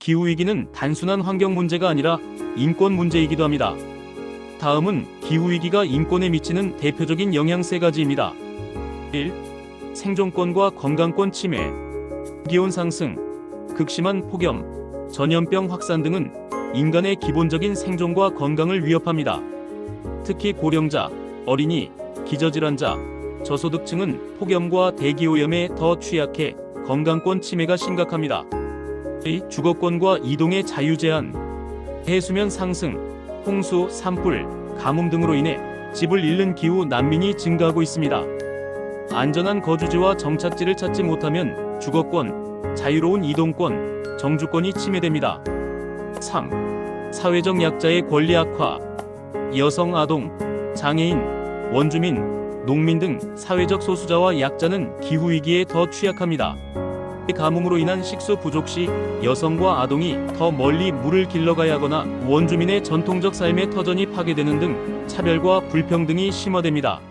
기후위기는 단순한 환경 문제가 아니라 인권 문제이기도 합니다. 다음은 기후위기가 인권에 미치는 대표적인 영향 세 가지입니다. 1. 생존권과 건강권 침해, 기온 상승, 극심한 폭염, 전염병 확산 등은 인간의 기본적인 생존과 건강을 위협합니다. 특히 고령자, 어린이, 기저질환자, 저소득층은 폭염과 대기오염에 더 취약해 건강권 침해가 심각합니다. 2. 주거권과 이동의 자유 제한, 해수면 상승, 홍수, 산불, 가뭄 등으로 인해 집을 잃는 기후 난민이 증가하고 있습니다. 안전한 거주지와 정착지를 찾지 못하면 주거권, 자유로운 이동권, 정주권이 침해됩니다. 3. 사회적 약자의 권리 악화, 여성, 아동, 장애인, 원주민, 농민 등 사회적 소수자와 약자는 기후 위기에 더 취약합니다. 가뭄으로 인한 식수 부족 시 여성과 아동이 더 멀리 물을 길러가야 하거나 원주민의 전통적 삶의 터전이 파괴되는 등 차별과 불평등이 심화됩니다.